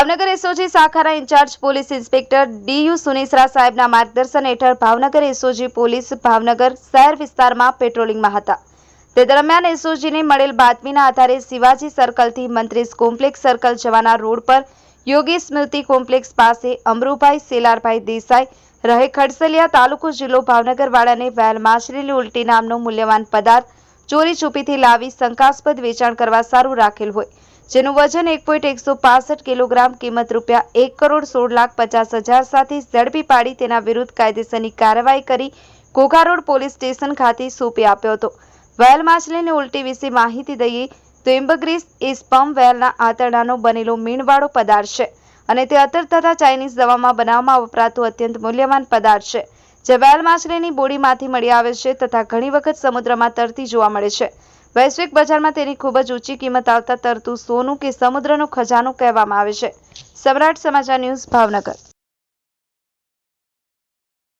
Bhavnagar SOG શાખાના incharge police inspector DU Sunesara સાહેબના માર્ગદર્શન હેઠળ ભાવનગર એસઓજી પોલીસ ભાવનગર શહેર વિસ્તારમાં પેટ્રોલિંગમાં હતા. તે દરમિયાન એસઓજીને મળેલ બાતમીના આધારે શિવાજી સર્કલથી મંત્રીસ કોમ્પ્લેક્સ સર્કલ જવાના રોડ પર યોગી સ્મૃતિ કોમ્પ્લેક્સ પાસે અમરુભાઈ સેલારભાઈ દેસાઈ, રહે ખડસલિયા તાલુકો જિલ્લો ભાવનગર વાળાને વેલ માછલીની ઉલટી નામનો મૂલ્યવાન પદાર્થ ચોરી છુપીથી લાવી શંકાસ્પદ વેચાણ કરવા સારું રાખેલ હોય. જેનું વજન એક પોઈન્ટ એકસો પાસઠ કિલોગ્રામ, કિંમત રૂપિયા એક કરોડ સોળ લાખ પચાસ હજાર સાથે ઝડપી પાડી તેના વિરુદ્ધ કાયદેસરની કાર્યવાહી કરી ઘોઘા રોડ પોલીસ સ્ટેશન ખાતે સોંપી આપ્યો હતો. વેલ માછલીની ઉલટી વિશે માહિતી દઈએ તો એમ્બગ્રીસ એ સ્પમ વેલના આંતરડાનો બનેલો મીણવાળો પદાર્થ છે અને તે અતર તથા ચાઇનીઝ દવામાં બનાવવામાં વપરાતું અત્યંત મૂલ્યવાન પદાર્થ છે, જે વેલ માછલીની બોડીમાંથી મળી આવે છે તથા ઘણી વખત સમુદ્રમાં તરતી જોવા મળે છે. વૈશ્વિક બજારમાં તેની ખૂબ જ ઊંચી કિંમત આવતા તરતું સોનું કે સમુદ્રનો ખજાનો કહેવામાં આવે છે. સમ્રાટ સમાચાર ન્યૂઝ ભાવનગર.